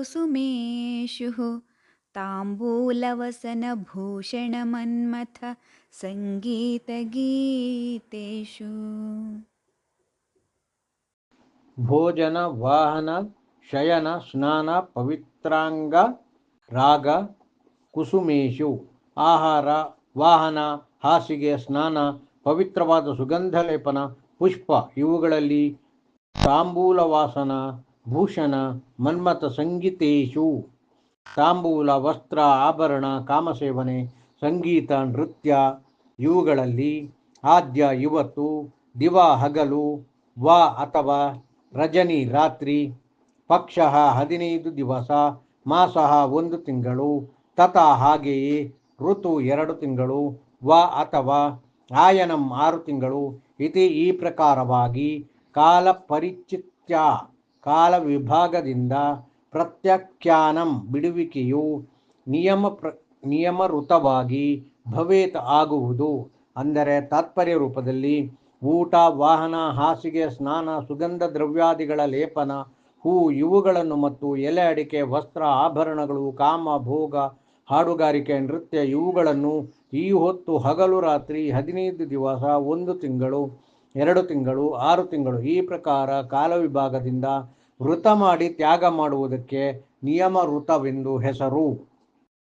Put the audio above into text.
भोजनवाहनशयनस्नानपवित्राङ्गरागकुसुमेषुः ताम्बूलवसनभूषणमन्मथ सङ्गीतगीतेषु ಭೋಜನ ವಾಹನ ಶಯನ ಸ್ನಾನ ಪವಿತ್ರಾಂಗ ರಾಗ ಕುಸುಮೇಶು ಆಹಾರ ವಾಹನ ಹಾಸಿಗೆ ಸ್ನಾನ ಪವಿತ್ರವಾದ ಸುಗಂಧ ಲೇಪನ ಪುಷ್ಪ, ಇವುಗಳಲ್ಲಿ ತಾಂಬೂಲವಾಸನ, ಭೂಷಣ, ಮನ್ಮಥ ಸಂಗೀತೇಶು, ತಾಂಬೂಲ, ವಸ್ತ್ರ, ಆಭರಣ, ಕಾಮಸೇವನೆ, ಸಂಗೀತ, ನೃತ್ಯ, ಇವುಗಳಲ್ಲಿ ಆದ್ಯ, ಇವತ್ತು, ದಿವ, ಹಗಲು, ವ ಅಥವಾ ರಜನಿ, ರಾತ್ರಿ ಪಕ್ಷ ಹದಿನೈದು ದಿವಸ ಮಾಸ ಒಂದು ತಿಂಗಳು ತಥಾ ಹಾಗೆಯೇ, ಋತು, ಎರಡು ತಿಂಗಳು, ವ ಅಥವಾ ಆಯನಂ ಆರು ತಿಂಗಳು ಇತಿ ಈ ಪ್ರಕಾರವಾಗಿ ಕಾಲ ಪರಿಚಿತ್ಯ, ಕಾಲ ವಿಭಾಗದಿಂದ ಪ್ರತ್ಯಾಖ್ಯಾನಂ ಬಿಡುವಿಕೆಯು ನಿಯಮ ಪ್ರ ನಿಯಮಋತವಾಗಿ ಭವೇತ್ ಆಗುವುದು. ಅಂದರೆ ತಾತ್ಪರ್ಯ ರೂಪದಲ್ಲಿ ಊಟ, ವಾಹನ, ಹಾಸಿಗೆ, ಸ್ನಾನ, ಸುಗಂಧ ದ್ರವ್ಯಾದಿಗಳ ಲೇಪನ, ಹೂ, ಇವುಗಳನ್ನು ಮತ್ತು ಎಲೆ ಅಡಿಕೆ, ವಸ್ತ್ರ, ಆಭರಣಗಳು, ಕಾಮ, ಭೋಗ ಹಾಡುಗಾರಿಕೆ, ನೃತ್ಯ ಇವುಗಳನ್ನು ಈ ಹೊತ್ತು ಹಗಲು ರಾತ್ರಿ ಹದಿನೈದು ದಿವಸ ಒಂದು ತಿಂಗಳು, ಎರಡು ತಿಂಗಳು, ಆರು ತಿಂಗಳು ಈ ಪ್ರಕಾರ ಕಾಲ ವಿಭಾಗದಿಂದ ವೃತ ಮಾಡಿ ತ್ಯಾಗ ಮಾಡುವುದಕ್ಕೆ ನಿಯಮ ವೃತವೆಂದು ಹೆಸರು.